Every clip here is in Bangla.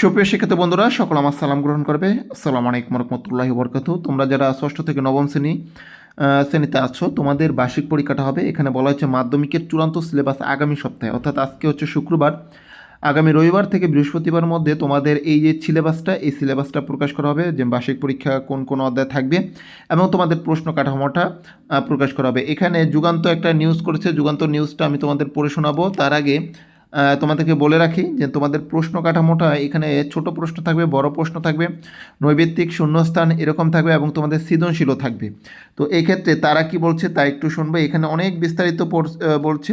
সুপ্রিয় শিক্ষিত বন্ধুরা, সকল আমার সালাম গ্রহণ করবে। আসসালামু আলাইকুম রহমতুল্লাহি বরকাতু তোমরা যারা ষষ্ঠ থেকে নবম শ্রেণি শ্রেণীতে আছো, তোমাদের বার্ষিক পরীক্ষাটা হবে। এখানে বলা হচ্ছে মাধ্যমিকের চূড়ান্ত সিলেবাস আগামী সপ্তাহে, অর্থাৎ আজকে হচ্ছে শুক্রবার। আগামী রবিবার থেকে বৃহস্পতিবার মধ্যে তোমাদের এই যে সিলেবাসটা, এই সিলেবাসটা প্রকাশ করা হবে, যে বার্ষিক পরীক্ষা কোন কোন অধ্যায় থাকবে এবং তোমাদের প্রশ্ন কাঠামোটা প্রকাশ করা হবে। এখানে যুগান্ত একটা নিউজ করেছে। যুগান্ত নিউজটা আমি তোমাদের পড়ে শোনাবো। তার আগে তোমাদেরকে বলে রাখি যে তোমাদের প্রশ্ন কাঠামোটা এখানে ছোট প্রশ্ন থাকবে, বড় প্রশ্ন থাকবে, নৈবেত্তিক শূন্যস্থান এরকম থাকবে এবং তোমাদের সৃজনশীলও থাকবে। তো এই ক্ষেত্রে তারা কি বলছে তা একটু শুনবে। এখানে অনেক বিস্তারিত বলছে।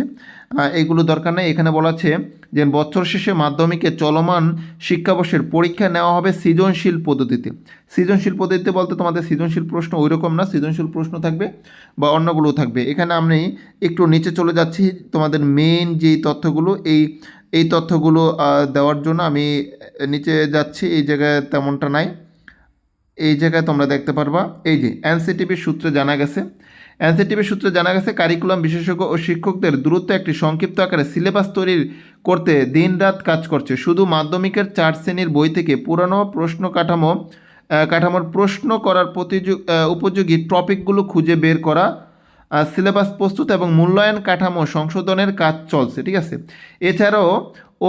এগুলো দরকার নেই। এখানে বলা আছে যে বছর শেষে মাধ্যমিকে চলমান শিক্ষাবর্ষের পরীক্ষা নেওয়া হবে সৃজনশীল পদ্ধতিতে। সৃজনশীল পদ্ধতিতে বলতে তোমাদের সৃজনশীল প্রশ্ন ওই রকম না, সৃজনশীল প্রশ্ন থাকবে বা অন্যগুলো থাকবে। এখানে আমি একটু নিচে চলে যাচ্ছি, তোমাদের মেইন যেই তথ্যগুলো, এই এই তথ্যগুলো দেওয়ার জন্য আমি নিচে যাচ্ছি, এই জায়গায় তেমনটা নাই। এই জায়গায় তোমরা দেখতে পারবা। এই যে এনসিটিভির সূত্রে জানা গেছে এনসিটিভির সূত্রে জানা গেছে কারিকুলাম বিশেষজ্ঞ ও শিক্ষকদের দ্রুত একটি সংক্ষিপ্ত আকারে সিলেবাস তৈরির করতে দিন রাত কাজ করছে। শুধু মাধ্যমিকের চার শ্রেণির বই থেকে পুরানো প্রশ্ন কাঠামো কাঠামোর প্রশ্ন করার প্রতিযোগ উপযোগী টপিকগুলো খুঁজে বের করা সিলেবাস প্রস্তুত এবং মূল্যায়ন কাঠামো সংশোধনের কাজ চলছে, ঠিক আছে? এছাড়াও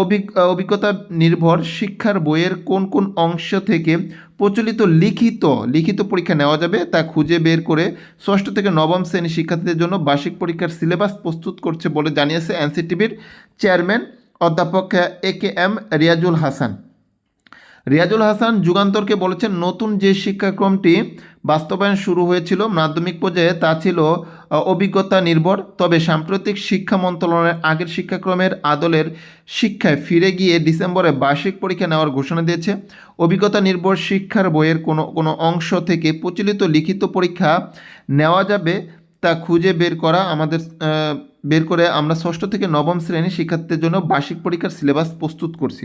অভিজ্ঞ অভিজ্ঞতা নির্ভর শিক্ষার বইয়ের কোন কোন অংশ থেকে প্রচলিত লিখিত লিখিত পরীক্ষা নেওয়া যাবে তা খুঁজে বের করে ষষ্ঠ থেকে নবম শ্রেণি শিক্ষার্থীদের জন্য বার্ষিক পরীক্ষার সিলেবাস প্রস্তুত করছে বলে জানিয়েছে এনসিটিভির চেয়ারম্যান অধ্যাপক A K M Riazul Hasan. Riazul Hasan যুগান্তরকে বলেছেন, নতুন যে শিক্ষাক্রমটি বাস্তবায়ন শুরু হয়েছিল মাধ্যমিক পর্যায়ে তা ছিল অভিজ্ঞতা নির্ভর। তবে সাম্প্রতিক শিক্ষা মন্ত্রণালয়ের আগের শিক্ষাক্রমের আদলের শিক্ষায় ফিরে গিয়ে ডিসেম্বরে বার্ষিক পরীক্ষা নেওয়ার ঘোষণা দিয়েছে। অভিজ্ঞতা নির্ভর শিক্ষার বইয়ের কোনো কোনো অংশ থেকে প্রচলিত লিখিত পরীক্ষা নেওয়া যাবে তা খুঁজে বের করা আমাদের বের করে আমরা ষষ্ঠ থেকে নবম শ্রেণির শিক্ষার্থীদের জন্য বার্ষিক পরীক্ষার সিলেবাস প্রস্তুত করছি।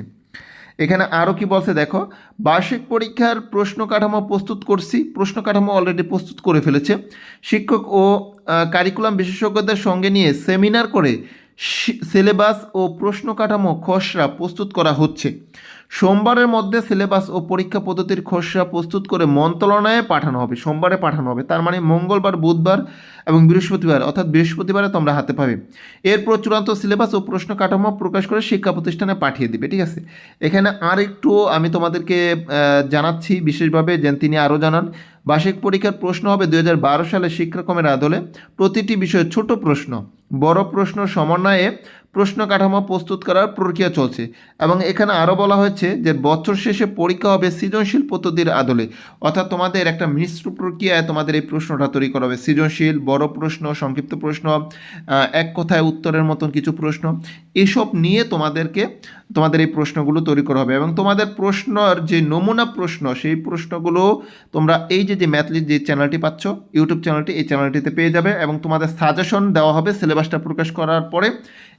এখানে আরও কি বলছে দেখো, বার্ষিক পরীক্ষার প্রশ্ন কাঠামো প্রস্তুত করছি, প্রশ্ন কাঠামো অলরেডি প্রস্তুত করে ফেলেছে। শিক্ষক ও কারিকুলাম বিশেষজ্ঞদের সঙ্গে নিয়ে সেমিনার করে সিলেবাস ও প্রশ্ন কাঠামো খসড়া প্রস্তুত করা হচ্ছে। সোমবারের মধ্যে সিলেবাস ও পরীক্ষা পদ্ধতির খসড়া প্রস্তুত করে মন্ত্রণালয়ে পাঠানো হবে। সোমবারে পাঠানো হবে। তার মানে মঙ্গলবার, বুধবার এবং বৃহস্পতিবার, অর্থাৎ বৃহস্পতিবারে তোমরা হাতে পাবে। এরপর চূড়ান্ত সিলেবাস ও প্রশ্ন কাঠামো প্রকাশ করে শিক্ষা প্রতিষ্ঠানে পাঠিয়ে দিবে, ঠিক আছে? এখানে আর একটু আমি তোমাদেরকে জানাচ্ছি বিশেষভাবে, যেন তিনি আরও জানান। বার্ষিক পরীক্ষার প্রশ্ন হবে দু হাজার বারো সালে শিক্ষাক্রমের আদলে। প্রতিটি বিষয়ে ছোট প্রশ্ন। বড় প্রশ্ন সমন্বয়ে প্রশ্ন কাঠামো প্রস্তুত করার প্রক্রিয়া চলছে এবং এখানে আরও বলা হয়েছে যে বছর শেষে পরীক্ষা হবে সৃজনশীল পদ্ধতির আদলে। অর্থাৎ তোমাদের একটা মিশ্র প্রক্রিয়ায় তোমাদের এই প্রশ্নটা তৈরি করা হবে। সৃজনশীল, বড় প্রশ্ন, সংক্ষিপ্ত প্রশ্ন এক কথায় উত্তরের মতন কিছু প্রশ্ন। এসব নিয়ে তোমাদেরকে তোমাদের এই প্রশ্নগুলো তৈরি করা হবে এবং তোমাদের প্রশ্নর যে নমুনা প্রশ্ন, সেই প্রশ্নগুলো তোমরা এই যে যে ম্যাথলির যে চ্যানেলটি পাচ্ছ ইউটিউব চ্যানেলটি এই চ্যানেলটিতে পেয়ে যাবে এবং তোমাদের সাজেশন দেওয়া হবে সিলেবাসটা প্রকাশ করার পরে।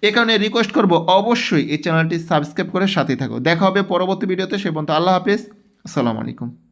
এ কারণে রিকোয়েস্ট করব অবশ্যই এই চ্যানেলটি সাবস্ক্রাইব করে সাথেই থাকো। দেখা হবে পরবর্তী ভিডিওতে সে পর্যন্ত আল্লাহ হাফিজ। আসসালামু আলাইকুম।